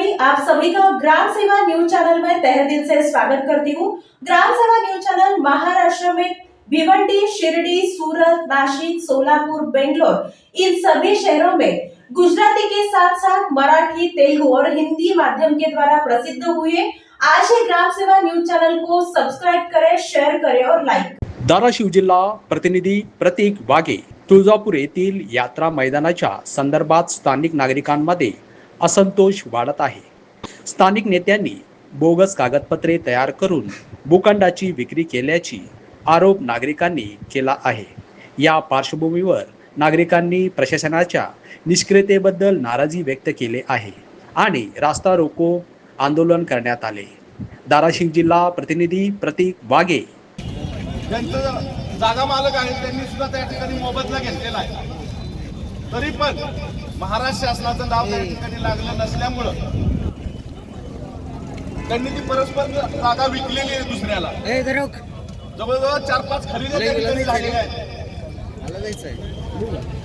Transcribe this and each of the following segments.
रवि आप सभी का ग्राम सेवा न्यूज चैनल में तहे दिल से स्वागत करती हूँ। ग्राम सेवा न्यूज चैनल महाराष्ट्र में भिवंडी शिरडी सूरत नासिक सोलापुर बेंगलोर इन सभी शहरों में गुजराती के साथ साथ मराठी तेलुगु और हिंदी माध्यम के द्वारा प्रसिद्ध हुए आज ही ग्राम सेवा न्यूज चैनल को सब्सक्राइब करें शेयर करें और लाइक धाराशिव जिल्हा प्रतिनिधी प्रतीक वाघे तुळजापूर येथील यात्रा मैदानाच्या संदर्भात स्थानिक नागरिकांमध्ये असंतोष वाढत आहे. स्थानिक नेत्यांनी बोगस कागदपत्रे तयार करून भूखंडाची विक्री केल्याची आरोप नागरिकांनी केला आहे. या पार्श्वभूमीवर नागरिकांनी प्रशासनाच्या निष्क्रियतेबद्दल नाराजी व्यक्त केली आहे आणि रास्ता रोको आंदोलन करण्यात आले. धाराशिव जिल्हा प्रतिनिधी प्रतीक वाघे. ज्यांचं जागा मालक आहेत त्यांनी सुद्धा त्या ठिकाणी मोबदला घेतलेला आहे. तरी पण महाराष्ट्र शासनाचं नाव त्या ठिकाणी लागलं नसल्यामुळं त्यांनी ती परस्पर जागा विकलेली आहे दुसऱ्याला. जवळजवळ चार पाच खरेदी त्या ठिकाणी झालेल्या आहेत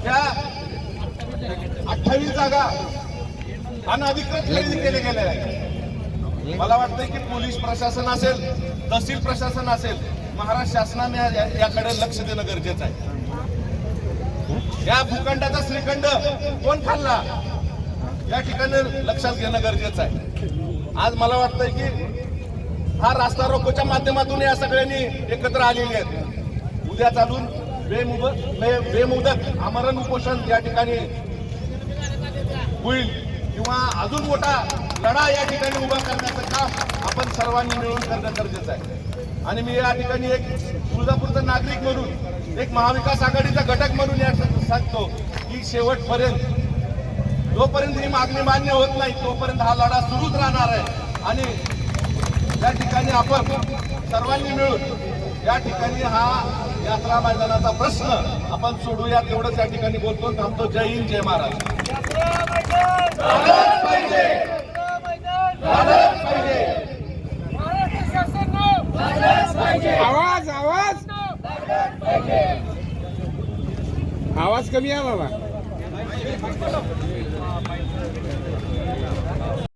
त्या अठ्ठावीस जागा अनधिकृत खरेदी केल्या गेल्या आहेत. मला वाटतंय की पोलीस प्रशासन असेल तहसील प्रशासन असेल महाराष्ट्र शासनाने याकडे लक्ष देणं गरजेचं आहे. या भूखंडाचा श्रीखंड कोण खाल्ला? या ठिकाणी लक्षात घेणं गरजेचं आहे. आज मला वाटतंय की हा रास्ता रोकोच्या माध्यमातून या सगळ्यांनी एकत्र आलेले आहेत. उद्या चालून बेमुदत बेमुदत आमरण उपोषण या ठिकाणी होईल किंवा अजून मोठा लढा या ठिकाणी उभा करण्याचं काम आपण सर्वांनी मिळून करणं गरजेचं आहे. आणि मी या ठिकाणी एक तुळजापूरचा नागरिक म्हणून एक महाविकास आघाडीचा घटक म्हणून या सांगतो की शेवटपर्यंत जोपर्यंत ही मागणी मान्य होत नाही तोपर्यंत हा लढा सुरूच राहणार आहे. आणि या ठिकाणी आपण सर्वांनी मिळून या ठिकाणी हा यात्रा मैदानाचा प्रश्न आपण सोडूया. तेवढंच या ठिकाणी बोलतो थांबतो. जय हिंद जय महाराज आवाज कमी आहे बाबा.